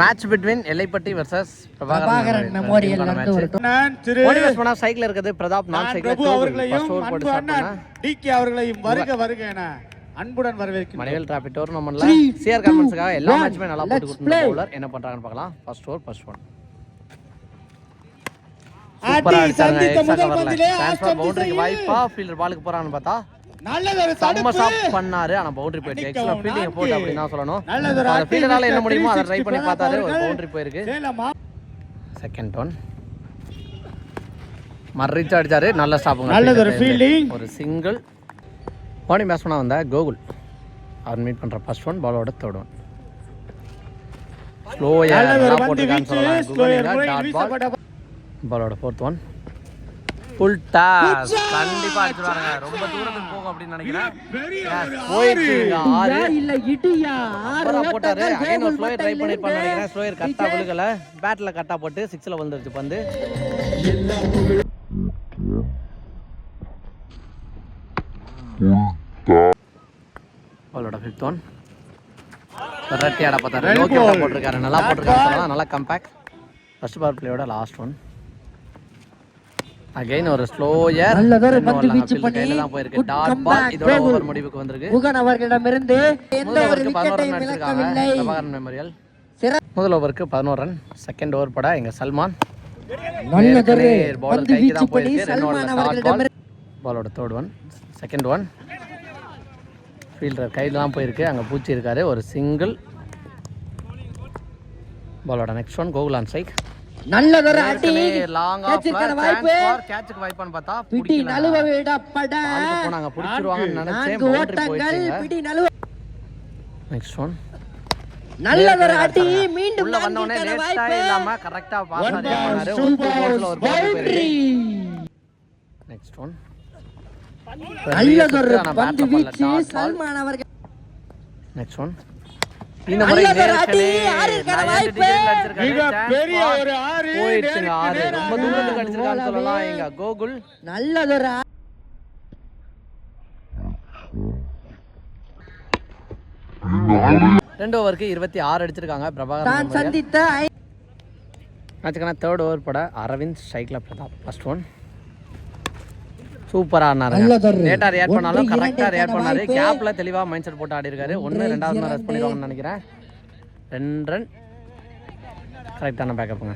Match between Ellaipatti versus Prabhakaran memorial cycle இருக்குது. பிரதாப் நான் cycle அவர்களையும் டிகே அவர்களையும் வருக வருக என அன்புடன் வரவேற்கிறேன் மணிவேல் டிராபிக் டோர்னமெண்ட்ல சிஆர் கார்மெண்ட்ஸ்க்காக எல்லா மேட்சுமே நல்லா போட்டு கொடுத்த பவுலர் என்ன பண்றாங்கன்னு பார்க்கலாம். ஃபர்ஸ்ட் ஓவர் ஃபர்ஸ்ட் ஒன் சூப்பரா அடிச்சாங்க. பவுண்டரிக்கு வாய்ப்பா ஃபீல்டர் பாலுக்கு போறான்னு பார்த்தா நல்லதொரு தடுப்பு. பண்ணாரு. ஆனா பவுண்டரி போயிடுச்சு. எக்ஸ்ட்ரா ஃபீல்டிங் போட்டு அப்படின்னு தான் சொல்லணும். நல்லதொரு ஃபீல்டரால என்ன முடியுமோ அதை 360 ட்ரை பண்ணி பார்த்தாரு. ஒரு. பவுண்டரி போயிருக்கு. செகண்ட் ஒன் மர்ரிச்சு அடிச்சாரு. நல்ல ஸ்டாப்புங்க நல்லதொரு fielding. ஒரு சிங்கிள் பாடி பேட்ஸ்மேனாக வந்த கோகுல். அவர் மீட் பண்ற ஃபர்ஸ்ட் ஒன் பாலோட தேர்ட் ஒன் ஸ்லோயா நல்லதொரு பந்து போட்டுருக்கான்னு சொல்லலாம். பாலோட ஃபோர்த் ஒன் ஃபுல் டாஸ் கண்டிப்பா அடிச்சுருவாங்க ரொம்ப தூரத்துக்கு போகும் அப்படின்னு நினைக்கிறேன். போயிடுச்சுங்க ஆறு. இல்ல இடியா. போட்டாரு. அகைன் ஒரு ஸ்லோயர் ட்ரை பண்ணிருப்பான்னு நினைக்கிறேன் ஸ்லோயர் கரெக்டா விழுகல பேட்ல கரெக்டா போட்டு சிக்ஸ்ல வந்துருச்சு பந்து. அவளோட ஃபிஃப்த் ஒன் ரெட்டி ஆட பார்த்தாரு. போட்டிருக்காரு. நல்லா போட்டிருக்காரு. நல்லா கம்பேக் ஃபர்ஸ்ட் பவர் பிளேயோட லாஸ்ட் ஒன் அகைன் ஒரு ஸ்லோயர் நல்லதொரு பந்து வீச்சு பண்ணி போயிருக்கு. டாட் பால் இதோட. ஓவர் முடிவுக்கு வந்திருக்கு. குகன் அவர்களிடமிருந்து எந்த ஒரு விக்கெட்டையும் இழக்கவில்லை. பிரபாகரன் மெமோரியல். முதல் ஓவருக்கு பதினோரு ரன் செகண்ட் ஓவர் பட எங்க சல்மான். ஏற்கனவே bowler பந்து வீச்சு பண்ணி சல்மான். அவர்களிடமிருந்து பாலோட third one second one fielder கையில் தான் போயிருக்கு. அங்கே பூச்சி இருக்காரு. ஒரு சிங்கிள் பாலோட நெக்ஸ்ட் ஒன் கோகுலான் சைக் நல்லதொரு அடி. லாங் கேட்சிருக்கான வாய்ப்பு. கேட்சுக்கு வாய்ப்பான்னு பார்த்தா பிடி. நழுவ விடப்பட போனாங்க நினைச்சேன் ஓட்டங்கள் பிடி நழுவ நெக்ஸ்ட் ஒன் நல்லதொரு அடி. மீண்டும் உள்ள லேட்டா வாய்ப்பு. இல்லாம கரெக்டா பாஸ் பண்ணாரு ஒரு பவுண்டரி நெக்ஸ்ட் ஒன் நல்லதொரு பந்து வீச்சு. சல்மான் அவர்கள் நெக்ஸ்ட் ஒன் இந்த முறை பெரிய ஒரு ஆறு போயிடுச்சுங்க ஆறு. ரொம்ப தூரத்துக்கு அடிச்சிருக்கான்னு சொல்லலாம். எங்க கோகுல். நல்லதொரு ரெண்டு ஓவருக்கு இருபத்தி ஆறு அடிச்சிருக்காங்க தான் பிரபாகரன் சந்தித்த மேட்சுக்கான தேர்ட் ஓவர் பட அரவிந்த் ஸ்ட்ரைக்ல பிரதாப் ஃபர்ஸ்ட் ஒன் சூப்பரா ஆடினாரு நல்லதொரு லேட்டா ரியாக்ட் பண்ணாலும் ஒன்று, கரெக்டா ரியாக்ட் பண்ணாரு. வாய்ப்பு. கேப்ல தெளிவா மைண்ட் செட் போட்டு ஆடி இருக்காரு ஒன்னு ரெண்டாவது ரன் ரெஸ்ட் பண்ணிடுவாங்கன்னு நினைக்கிறேன். ரெண்டு ரன் கரெக்டான பேக்கப்புங்க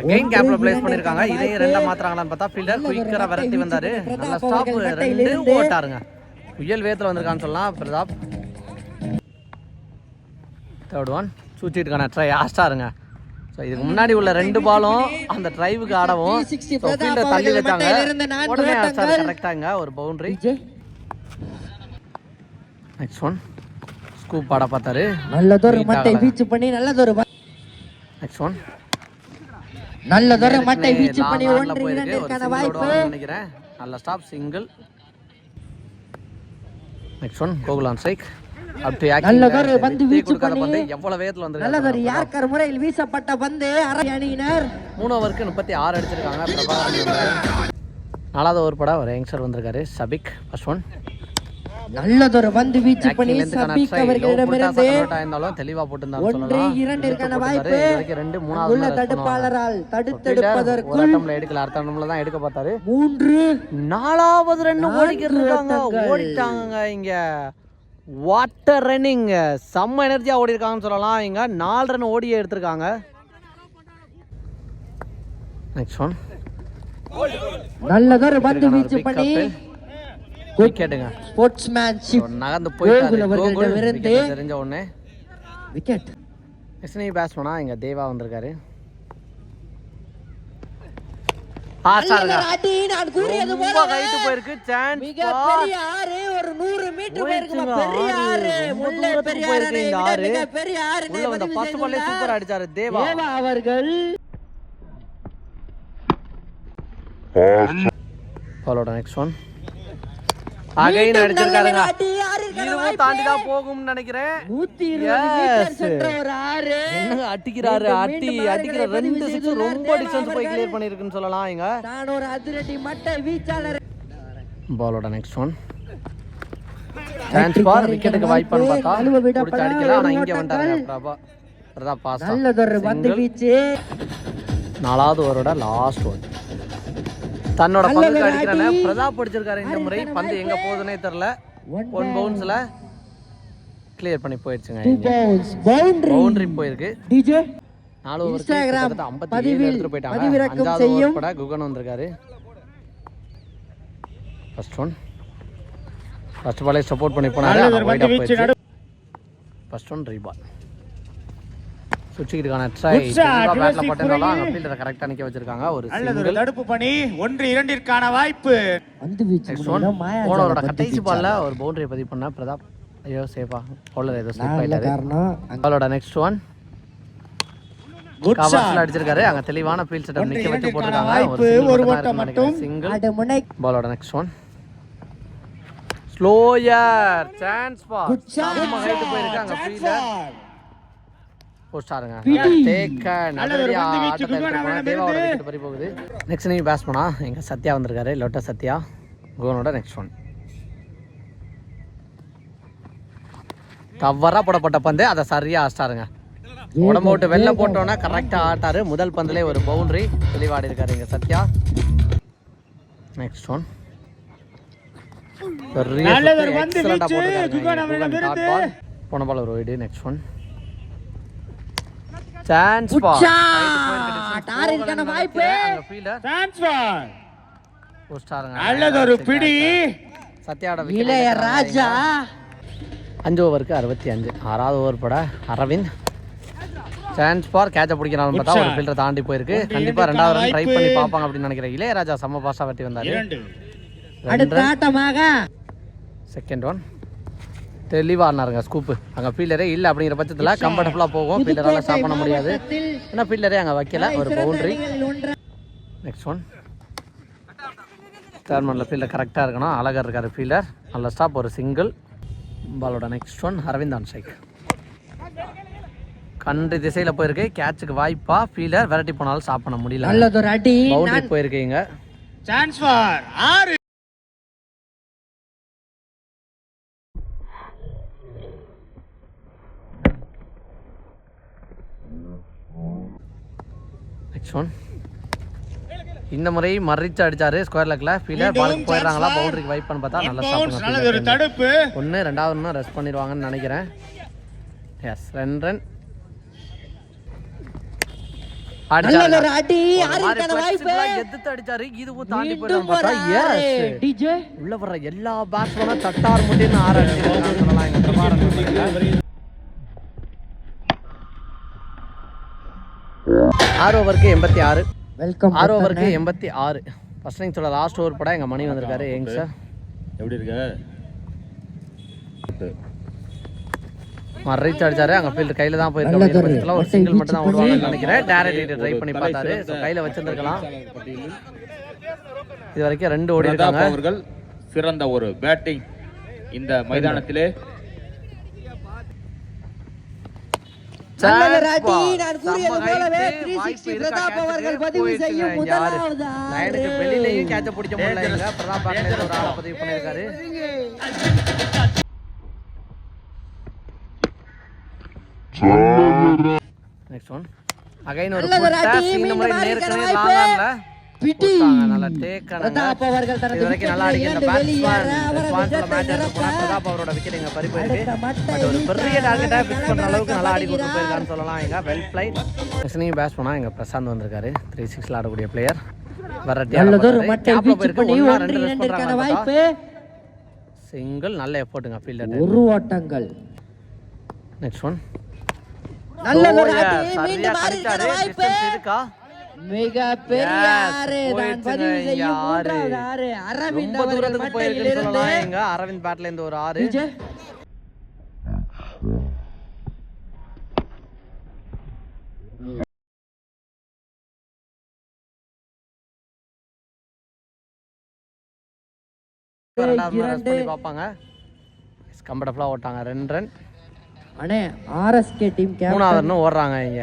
அகைன் கேப்ல பிளேஸ் பண்ணிருக்காங்க. இதையும் ரெண்டா மாத்துறாங்களான்னு பார்த்தா ஃபீல்டர் குயிக்கரா விரட்டி வந்தாரு. நல்ல ஸ்டாப் ரெண்டு ஓட்டாருங்க. புயல் வேத்துல வந்திருக்கான்னு சொல்லலாம். பிரதாப். தேர்ட் ஒன் சூச்சிட்டுக்கான ட்ரை ஆஸ்டாருங்க ஸோ இதுக்கு முன்னாடி உள்ள ரெண்டு பாலும் அந்த ட்ரைவுக்கு ஆடவும். 360 So, fielder தள்ளி வச்சாங்க. உடனே ஓட்டங்கள். கரெக்டாங்க ஒரு பவுண்டரி நெக்ஸ்ட் ஒன் ஸ்கூப் ஆட பார்த்தாரு. நல்லதொரு மட்டை. வீச்சு பண்ணி நல்லதொரு நெக்ஸ்ட் ஒன் நல்லதொரு மட்டை வீச்சு பண்ணி ஒன்று இரண்டிற்கான வாய்ப்பு. நினைக்கிறேன். நல்ல ஸ்டாப் சிங்கிள் நெக்ஸ்ட் ஒன் கோகுலான் ஸ்ட்ரைக் பந்து வீச்சு பண்ணி. பந்து எவ்வளவு வேகத்துல வந்து யார்கர் முறையில் வீசப்பட்ட பந்து? அரை அணியினர். மூணு ஓவருக்கு முப்பத்தி ஆறு அடிச்சிருக்காங்க. நாலாவது ஓவர் பட ஒரு யங்ஸ்டர் வந்திருக்காரு சபிக் ஃபர்ஸ்ட் ஒன் நல்லதொரு பந்து வீச்சு பண்ணி சபிக் அவர்களிடமிருந்து இருந்தாலும் தெளிவா போட்டிருந்தாலும் ஒன்று இரண்டிற்கான. வாய்ப்பு. ரெண்டு மூணாவது உள்ள. தடுப்பாளரால் எடுக்கல அடுத்த தான் எடுக்க பார்த்தாரு. மூன்று நாலாவது ரெண்டு ஓடிக்கிட்டு இருக்காங்க. ஓடிட்டாங்க இங்க. வாட்டர் ரன்னிங் செம்ம எனர்ஜியா ஓடி இருக்காங்கன்னு சொல்லலாம். இங்க நாலு ரன் ஓடியே எடுத்திருக்காங்க. நெக்ஸ்ட் ஒன் நல்லதொரு பந்து வீச்சு பண்ணி விக்கெட்டுங்க ஸ்போர்ட்ஸ்மேன்ஷிப் நகர்ந்து போயிட்டாரு தெரிஞ்ச உடனே. விக்கெட். எஸ்னி பேட்ஸ்மேனா இங்க தேவா வந்திருக்காரு ஆசாருங்க அடி நான் கூறியது ரொம்ப போல கைட்டு போயிருக்கு. சான்ஸ் மிக பெரிய ஆறு ஒரு நூறு மீட்டர் போயிருக்குமா? பெரிய ஆறு. முல்லை பெரிய ஆறு. மிக பெரிய ஆறு உள்ள ஃபர்ஸ்ட் பால்லே சூப்பரா அடிச்சாரு தேவா. தேவா அவர்கள். பாலோட நெக்ஸ்ட் ஒன் அகைன் அடிச்சிருக்காருங்க. இதுவும். தாண்டி தான் போகும்னு நினைக்கிறேன். நூத்தி ஆறு. என்னங்க அடிக்கிறாரு? மீண்டும், அடி மீண்டும் அடிக்கிற ரெண்டு சிக்ஸ் ரொம்ப டிஸ்டன்ஸ் போய். கிளியர் பண்ணிருக்குன்னு சொல்லலாம் இங்க. நான் ஒரு அதிரடி மட்டை வீச்சாளர். பாலோட நெக்ஸ்ட் ஒன் சான்ஸ் பார் விக்கெட்டுக்கு வாய்ப்பான்னு பார்த்தா பிடிச்சி அடிக்கல ஆனா இங்க வந்துட்டாருங்க ஓட்டங்கள். பிரபா பிரதாப் பாஸ் நல்லதொரு பந்து வீச்சு. நாலாவது ஓவரோட லாஸ்ட் ஓவர் தன்னோட நல்ல பங்குக்கு ஒரு அடிக்கிறானே அடி. பிரதாப் அடிச்சிருக்காரு இந்த முறை. பந்து எங்க போகுதுன்னே தெரியல. ஒன் பவுன்ஸ்ல கிளியர் பண்ணி போயிடுச்சுங்க பவுண்டரி போயிருக்கு. டிஜே நாலு இன்ஸ்டாகிராம் பதிவில் பதிவிறக்கம் செய்யும். கூட குகன் வந்திருக்காரு. ஃபர்ஸ்ட் ஒன் ஃபர்ஸ்ட் பாலே சப்போர்ட் பண்ணி போனாரு. ஃபர்ஸ்ட் ஒன் ரீபால் ட்ரை பேட்ல போட்டிருந்தாலும். அங்க ஃபீல்டரை நிக்க வச்சிருக்காங்க. ஒரு சிங்கிள் தடுப்பு பணி ஒன்று இரண்டிற்கான வாய்ப்பு. பந்து வீச்சு நெக்ஸ்ட் ஒன் முறையில மாயாஜால போனவரோட பந்து கடைசி வீச்சு. பால்ல ஒரு பவுண்டரியை பதிவு பண்ண பிரதாப் ஐயோ சேஃபா பவுலர் ஏதோ ஸ்லிப் நான் இல்ல ஆயிட்டாரு. காரணம்? அங்க பாலோட நெக்ஸ்ட் ஒன் குட் கவர்ஸ்ல ஷாட் அடிச்சிருக்காரு. அங்க தெளிவான ஃபீல்ட் செட்டப் ஒன்று நிக்க வச்சு இரண்டிற்கான போட்டுருக்காங்க. வாய்ப்பு, ஒரு ஓட்டம் மட்டும். சிங்கிள் பாலோட நெக்ஸ்ட் ஒன் ஸ்லோயர் சான்ஸ் பா Good shot. நம்ம ஹைட் போயிருக்கு அங்க ஃபீல்டர். போஸ்டாருங்க. ஒரு நல்லபடியா பந்து வீச்சு, ஆட்டத்தை குகன் எடுத்துட்டு போனா அவனிடம் தேவாவோட இருந்து. விக்கெட் பறி போகுது. நெக்ஸ்ட் நீ பேஸ் பண்ணா எங்க சத்யா வந்திருக்காரு லொட்ட சத்யா. குகனோட நெக்ஸ்ட் ஒன் தவறா போடப்பட்ட பந்து அதை சரியா ஆஸ்டாருங்க உடம்பு விட்டு வெளில போட்டோன்னா கரெக்டா ஆட்டாரு. முதல் பந்துலே ஒரு பவுண்டரி தெளிவாடி இருக்காரு இங்க சத்யா. நெக்ஸ்ட் ஒன் போன பால் ஒரு வைடு நெக்ஸ்ட் ஒன் சான்ஸ். ஆறிற்கான வாய்ப்பு. Fielder Transfer. போஸ்டாருங்க நல்லது ஒரு பிடி. சத்யாவோட இளைய ராஜா. அஞ்சு ஓவருக்கு அறுபத்தி அஞ்சு. ஆறாவது ஓவர் போட அரவிந்த். சான்ஸ் பார் கேட்ச பிடிக்கிறான்னு பார்த்தா. ஒரு. ஃபீல்டர் தாண்டி போயிருக்கு. ஒன்று கண்டிப்பா இரண்டுக்கான ரெண்டாவது ட்ரை வாய்ப்பு. பண்ணி பார்ப்பாங்க அப்படின்னு நினைக்கிறேன். இளையராஜா செம்ம பாஸா வெட்டி வந்தாரு. அடுத்த ஆட்டமாக. செகண்ட் ஒன் தெளிவா ஆனாருங்க ஸ்கூப்பு அங்க ஃபீல்டரே இல்ல அப்படிங்கிற பட்சத்துல கம்ஃபர்டபுளா போகும். ஃபீல்டரால ஸ்டாப் பண்ண முடியாது. ஏன்னா ஃபீல்டரே அங்க வைக்கல. ஒரு பவுண்டரி நெக்ஸ்ட் ஒன் டேர்மனில் ஃபீல்டர் கரெக்டாக இருக்கணும். அழகர் இருக்காரு ஃபீல்டர் நல்ல ஸ்டாப் ஒரு சிங்கிள் பாலோட next one Aravind on strike கன்று திசையில் போயிருக்கு. கேட்சுக்கு வாய்ப்பா. ஃபீல்டர் விரட்டி போனாலும் ஸ்டாப் பண்ண முடியல. நல்லதொரு அடி. பவுண்டரி போயிருக்கீங்க. டிரான்ஸ்ஃபர் ஆறு. நெக்ஸ்ட் ஒன் இந்த முறை மறிச்சு அடிச்சாரு ஸ்கொயர் லெக்ல ஃபீல்டர் மீண்டும் பாலுக்கு போயிடுறாங்களா. பவுண்டரிக்கு வைப் பண்ண பார்த்தா நல்ல ஸ்டாப் தடுப்பு. ஒன்று ரெண்டாவது ஒன்று ரெஸ்ட் பண்ணிடுவாங்கன்னு நினைக்கிறேன். எஸ் ரெண்டு ரன் உள்ள வர்ற எல்லா பேட்ஸ்மேனும் தட்டார் முட்டின்னு ஆறு சொல்லலாம் எங்க பிரபாகரன் அவர்கள். ஆறு ஓவருக்கு எண்பத்தி ஆறு. வெல்கம் ஆறு ஓவருக்கு எண்பத்தி ஆறு. ஃபர்ஸ்ட் இன்னிங் சொல்ல லாஸ்ட் ஓவர் படம் எங்க மணி வந்திருக்காரு. ஏங்க சார் எப்படி இருக்க? ரீச் அடிச்சாரு அங்க ஃபீல்டு கையில தான் போயிருக்கு. நல்லது. அப்படிங்கிற பட்சத்துல ஒரு சிங்கிள் மட்டும் தான் வீச்சு விடுவாங்கன்னு நினைக்கிறேன். டேரக்ட் ட்ரை பண்ணி பார்த்தாரு. கையில வச்சிருந்திருக்கலாம். இது வரைக்கும் ரெண்டு ஓடி இருக்காங்க. அவர்கள் சிறந்த ஒரு பேட்டிங் இந்த மைதானத்திலே ball. நான் கூறியது போலவே height. 360 வாய்ப்பு இருக்கா பிரதாப் catch அவர்கள் க்கு? பதிவு போயிடுச்சுங்க செய்யும் இங்க யாரு? முதலாவது லைனுக்கு ஆறு. வெளியிலயும் கேட்ச பிடிக்க முடியல இங்க பிரதாப் பாக்கல ஒரு ஆளை பதிவு பண்ணிருக்காரு நெக்ஸ்ட் ஒன் அகைன் ஒரு நேருக்கு நேர் பிடி. நல்லா ஆனாங்க. பிரதாப் அவர்கள் தனது இது வரைக்கும் நல்லா போனா நிரப்ப. பிரதாப் அவரோட wicket இங்க பறி போயிருக்கு. ஒரு பெரிய fix பண்ற அளவுக்கு நல்லா ஆடி. கொடுத்து போயிருக்கான்னு சொல்லலாம். எங்க வெல் பிளைட் நெக்ஸ்ட் பேட்ஸ் பண்ணா எங்க பிரசாந்த் வந்திருக்காரு. த்ரீ சிக்ஸ்ல ஆடக்கூடிய பிளேயர் சிங்கிள் நல்ல எஃபோர்ட்டுங்க ஃபீல்டர் ஒரு ஓட்டங்கள். நெக்ஸ்ட் ஒன் வாய்ப்பு distance இருக்கா? மிக பெரிய ஆறு தான் பதிவு செய்யும். மூன்றாவது ஆறு அரவிந்த் அவர்கள் தூரத்துக்கு மட்டையிலிருந்து அரவிந்த் பேட்ல இருந்து ஒரு ஆறு. பார்ப்பாங்க. கம்ஃபர்டபுளா ஓட்டாங்க. ரெண்டு ரன் அண்ணே ஆர்எஸ்கே டீம் மூணாவது ஓடுறாங்க இங்க.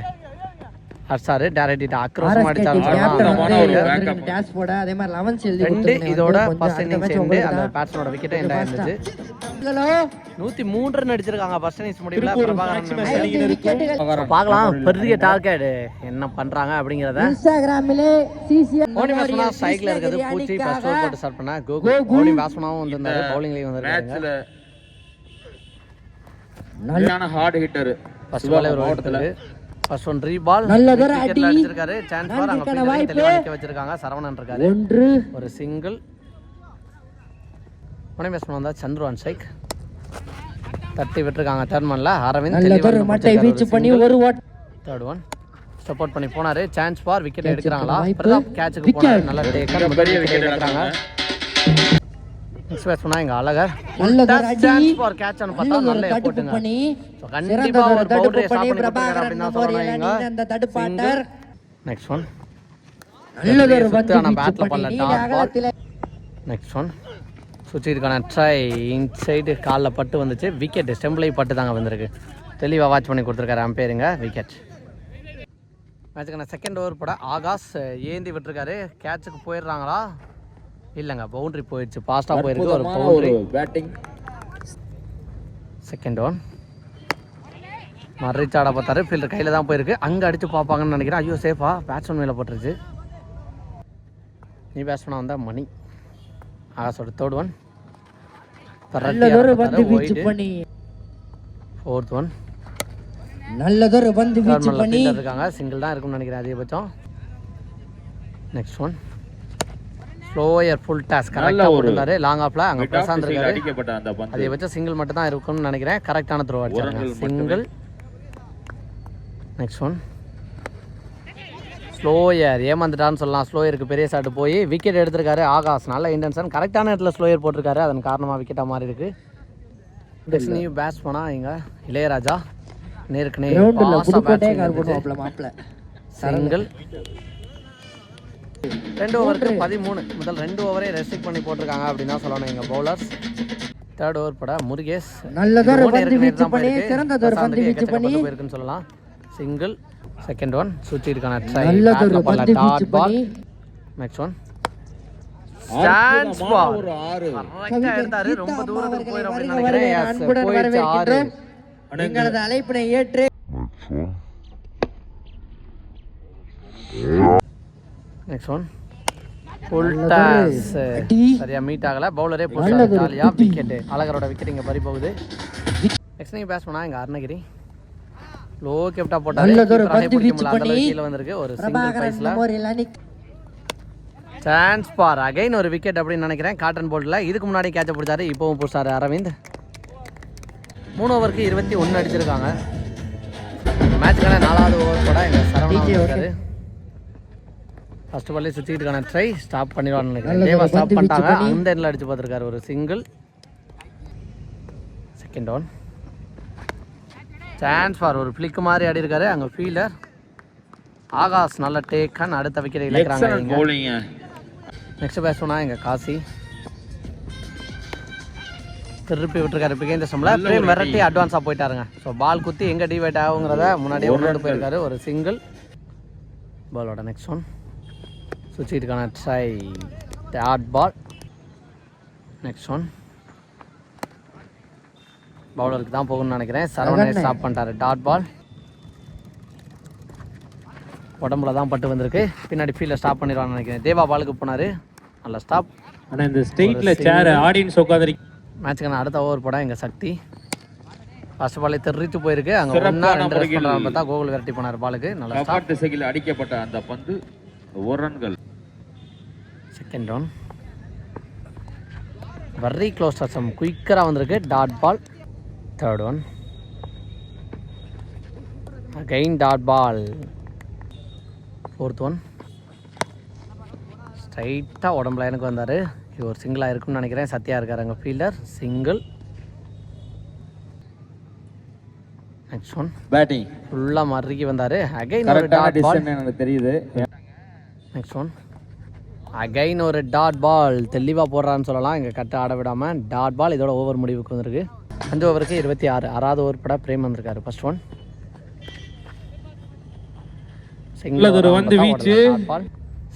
அடிச்சாரு டேரக்ட் ஒரு வந்திருக்கு backup. dash போட, அதே மாதிரி 11 எழுதி ரெண்டு. இதோட ஃபர்ஸ்ட் இன்னிங்ஸ் match அந்த பேட்ஸ்மேனோட விக்கெட். எண்ட் ஆயிருந்துச்சு நூத்தி மூன்று ரன் அடிச்சிருக்காங்க ஃபர்ஸ்ட் இன்னிங்ஸ் முடியல திருப்பூர் பிரபாகரன் பார்க்கலாம் பெரிய டார்கெட் என்ன பண்றாங்க அப்படிங்கறத. இன்ஸ்டாகிராமிலே சிசிஎம் ஓனி பேட்ஸ்மேனா ஸ்ட்ரைக்ல இருக்கிறது. பூச்சி ஃபர்ஸ்ட் ஓவர் போட்டு ஸ்டார்ட் பண்ணா கோகு ஓனி பேட்ஸ்மேனாவும் வந்திருந்தாரு. பவுலிங்லயும் வந்திருக்காங்க மேட்ச்ல ஹார்ட் ஹிட்டர் ஃபர்ஸ்ட் பாலே ஒரு ஓட்டத்துக்கு ஃபர்ஸ்ட் ஒன் பால் அடி. அடிச்சிருக்காரு சான்ஸ் ஃபார் அங்க. தெளிவா நிக்க வச்சிருக்காங்க. சரவணன் இருக்காரு. ஒன்று. ஒரு சிங்கிள் ஓனி பேட்ஸ்மேன் வந்தா சந்துரு அன் ஸ்ட்ரைக் தட்டி விட்டுருக்காங்க அரவிந்த் மட்டை வீச்சு பண்ணி ஒரு ஓட் தேர்ட் ஒன் சப்போர்ட் பண்ணி போனாரு. சான்ஸ் ஃபார் விக்கெட் எடுக்கிறாங்களா. பிரதாப் கேட்சுக்கு. போனாரு. நல்ல டேக்கர் பெரிய wicket எடுக்கிறாங்க. அழகர். சான்ஸ் ஃபார் கேட்ச்னு பார்த்தா நல்லதொரு நல்ல போட்டுங்க பண்ணி கண்டிப்பா ஒரு பண்ணி பண்ணி அந்த தடுப்பாட்டர். நெக்ஸ்ட் ஒன் பந்து ஆனா பேட்ல பண்ணி பண்ணல டாட் பால். நெக்ஸ்ட் ஒன் சுற்றி இருக்கான ட்ரை இன்சைடு காலில் பட்டு வந்துச்சு. விக்கெட் ஸ்டெம்பிளை பட்டு தாங்க வந்திருக்கு. தெளிவாக வாட்ச் பண்ணி கொடுத்துருக்காரு அம்பையருங்க விக்கெட் மேட்சுக்கான செகண்ட் ஓவர் போட ஆகாஷ் ஏந்தி விட்டுருக்காரு. கேட்சுக்கு போயிடுறாங்களா? இல்லைங்க பவுண்டரி போயிடுச்சு. ஃபாஸ்ட்டாக போயிருக்கு. ஒரு பவுண்டரி பேட்டிங் செகண்ட் ஒன் மர்ரிச் ஆட பார்த்தாரு. ஃபீல்டர் கையில் தான் போயிருக்கு. அங்கே அடித்து பார்ப்பாங்கன்னு நினைக்கிறேன். ஐயோ சேஃபா பேட்ஸ்மேன் மேலே போட்டுருச்சு. நீ பேட்ஸ்மேனாக வந்தால் மணி. ஆகாஷோட தேர்ட் ஒன் ஃபோர்த் ஒன் நல்லதொரு பந்து வீச்சு பண்ணி. ஃபீல்டர் இருக்காங்க. சிங்கிள் தான் இருக்கும்னு நினைக்கிறேன். அதிகபட்சம். Next one slower full toss நல்ல கரெக்டாக போட்டிருந்தாரு. லாங் ஆஃப்ல அங்கே பிரசாந்த் இருக்காரு அடிக்கப்பட்ட அந்த பந்து. அதிகபட்சம் சிங்கிள் மட்டும் தான் இருக்கும்னு நினைக்கிறேன். கரெக்டான த்ரோ அடிச்சாங்க. சிங்கிள் நெக்ஸ்ட் ஒன் ஸ்லோயர் ஏமாந்துட்டான்னு சொல்லலாம். ஸ்லோயருக்கு பெரிய ஷாட் போய் விக்கெட் எடுத்திருக்காரு ஆகாஷ். நல்ல இன்டென்ஷன் கரெக்டான இடத்துல ஸ்லோயர் போட்டிருக்காரு. அதன் காரணமாக விக்கெட்டாக மாறி இருக்கு. டெஸ்னி பேட்ஸ் போனால் இங்கே இளையராஜா. நேருக்கு நேர் கிரவுண்டில் ரெண்டு ஓவருக்கு பதிமூணு. முதல் ரெண்டு ஓவரே ரெஸ்ட்ரிக்ட் பண்ணி போட்டிருக்காங்க அப்படின்னு தான் சொல்லணும் எங்கள் பவுலர்ஸ் தேர்ட் ஓவர் பட முருகேஷ். நல்லதொரு பந்து வீச்சு பண்ணி. சிறந்ததொரு பந்து வீச்சு பண்ணி. போயிருக்குன்னு சொல்லலாம். சிங்கிள் செகண்ட் ஒன் சுற்றி இருக்கான ட்ரை நல்லதொரு பந்து வீச்சு பண்ணி. நெக்ஸ்ட் ஒன் சான்ஸ் அற்புதமான பால் ஒரு ஆறு. கரெக்டாக எடுத்தாரு. ரொம்ப தூரத்துக்கு போயிடும் அப்படின்னு வருக வருக நினைக்கிறேன் Yes, அன்புடன் போயிடுச்சு ஆறு. வரவேற்கின்றோம் எங்களது அழைப்பினை ஏற்று. நெக்ஸ்ட் ஒன் ஃபுல் டாஸ் அடி. சரியா மீட் ஆகல. பவுலரே நல்லதொரு ஜாலியா விக்கெட் அழகரோட விக்கெட் இங்க பறி போகுது. நெக்ஸ்ட் நீங்க பேஸ் பண்ணா இங்க அருணகிரி. லோ கெப்டா போட்டாரு. அந்த கீழ வந்திருக்கு. ஒரு சிங்கிள் சான்ஸ் பார் அகைன் ஒரு விக்கெட் அப்படின்னு நினைக்கிறேன். காட்டன் போல்ட்ல இதுக்கு முன்னாடி கேட்ச பிடிச்சாரு. இப்போவும் பிடிச்சாரு. அரவிந்த். மூணு ஓவருக்கு இருபத்தி ஒன்று அடிச்சிருக்காங்க. மேட்சுக்கான நாலாவது ஓவர் கூட எங்க சரவணா DJ, இருக்காரு ஃபர்ஸ்ட் சுற்றிட்டு இருக்கான ட்ரை ஸ்டாப் பண்ணிடுவான்னு நினைக்கிறேன். தேவா ஸ்டாப் பண்ணிட்டாங்க. பண்ணி. அந்த எண்ணில் அடிச்சு பார்த்துருக்காரு ஒரு single second one chance for ஒரு ஃபிளிக் மாதிரி ஆடி இருக்காரு அங்கே ஃபீல்டர் ஆகாஷ் நல்ல டேக்கன் அடுத்த விக்கெட் இழக்கிறாங்க நெக்ஸ்ட் பேட்ஸ்மேனா எங்க காசி. திருப்பி விட்டுருக்காரு பிகேந்த ஸ்டம்ல நல்ல அப்படியே மிரட்டி அட்வான்ஸாக போயிட்டாருங்க. ஸோ பால் குத்தி எங்கே டிவைட் ஆகுங்கிறத முன்னாடியே ஒரு உணர்ந்து. போயிருக்காரு. ஒரு சிங்கிள் பாலோட next one சுவிட்சிட்டுக்கான try dot ball next one பவுலருக்கு தான் போகணும்னு நினைக்கிறேன். சரவணே அதானே. ஸ்டாப் பண்ணிட்டாரு. டாட் பால் உடம்புல தான் பட்டு வந்திருக்கு. பின்னாடி ஃபீல்டில் ஸ்டாப் பண்ணிடுவான்னு நினைக்கிறேன். தேவா பாலுக்கு போனாரு. நல்ல ஸ்டாப் ஆனா இந்த ஸ்ட்ரெயிட்ல சேர் ஆடியன்ஸ் உட்காந்துருக்கு மேட்சுக்கான அடுத்த ஓவர் போட எங்க சக்தி. ஃபர்ஸ்ட் பாலே தெரித்து போயிருக்கு. அங்க ஒன்னா ரெண்டு ரன் பார்த்தா கோகுல் விரட்டி போனார் பாலுக்கு நல்ல ஸ்டாப் திசையில் அடிக்கப்பட்ட அந்த பந்து ஒரு ரன்கள். Second run very close some குயிக்கராக வந்திருக்கு dot ball third one again dot ball fourth one ஸ்ட்ரைட்டாக உடம்புல எனக்கு வந்தார். இது ஒரு சிங்கிளாக இருக்கும்னு நினைக்கிறேன். சத்யா இருக்கார் அங்கே fielder single next one batting ஃபுல்லாக மறுக்கி வந்தார். அகைன் டாட் பால் எனக்கு தெரியுது. நெக்ஸ்ட் ஒன் அகைன் ஒரு டாட் பால் தெளிவாக போடுறான்னு சொல்லலாம். இங்கே கட்ட ஆட விடாமல் டாட் பால் இதோட ஓவர் முடிவுக்கு வந்திருக்கு. அஞ்சு ஓவருக்கு இருபத்தி ஆறு. ஆறாவது ஓவர் பட பிரேம் வந்திருக்காரு. ஃபர்ஸ்ட் ஒன் வந்து வீச்சு.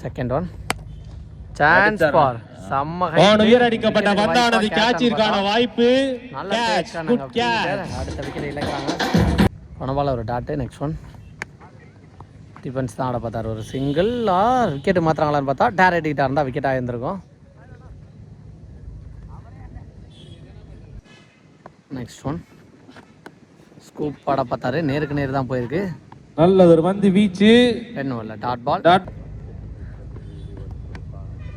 செகண்ட் ஒன் சான்ஸ் செம்ம. உயர் அடிக்கப்பட்ட பந்தானது கேட்சிற்கான. வாய்ப்பு. நல்ல கேட்ச். அடுத்த விக்கெட் இழக்கிறாங்க. ஒரு டாட்டு நெக்ஸ்ட் ஒன் டிஃபென்ஸ் தான் ஆட பார்த்தாரு. ஒரு சிங்கிள் ஆர் விக்கெட் மாத்துறாங்களான்னு பார்த்தா டேர் அடிக்கிட்டா இருந்தால் விக்கெட் ஆயிருந்திருக்கும் நெக்ஸ்ட் ஒன் ஸ்கூப் ஆட பார்த்தாரு. நேருக்கு நேர் தான் போயிருக்கு. நல்லதொரு வந்து வீச்சு. ரெண்டு வரல டாட் பால் டாட்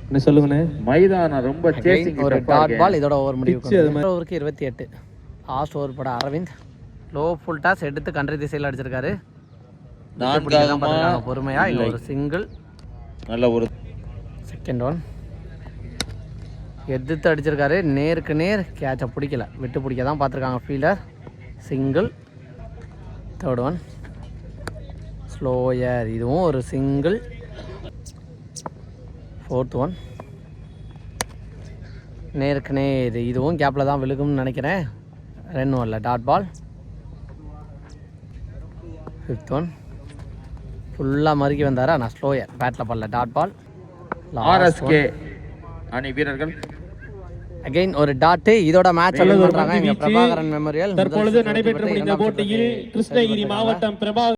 என்ன சொல்லுங்கண்ணே? மைதானம் ரொம்ப சேசிங் ஒரு டாட் பால் இதோட ஓவர் முடிவு. ஓவருக்கு இருபத்தி எட்டு. லாஸ்ட் ஓவர் பட அரவிந்த். லோ ஃபுல் டாஸ் எடுத்து கண்ட்ரி திசையில் அடிச்சிருக்காரு. பார்த்திருக்காங்க பொறுமையா இல்லை. ஒரு சிங்கிள் நல்ல ஒரு செகண்ட் ஒன் எதிர்த்து அடிச்சிருக்காரு. நேருக்கு நேர் கேட்சை பிடிக்கல. விட்டு பிடிக்க தான் பார்த்துருக்காங்க fielder single third one slower இதுவும் ஒரு சிங்கிள் ஃபோர்த் ஒன் நேருக்கு நேர். இதுவும் கேப்பில் தான் விழுகும்னு நினைக்கிறேன். ரெண்டு வரல டாட் பால் ஃபிஃப்த் ஒன் ஃபுல்லாக மறுக்கி வந்தார்? ஆனால் ஸ்லோயர் பேட்டில் பண்ணல டாட் பால் ஆர்எஸ்கே அணி வீரர்கள். அகைன் ஒரு டாட்டு இதோட மேட்ச் வீச்சு. பிரபாகரன் மெமோரியல் தற்பொழுது நடைபெற்று முடிந்த போட்டியில் கிருஷ்ணகிரி மாவட்டம் பிரபா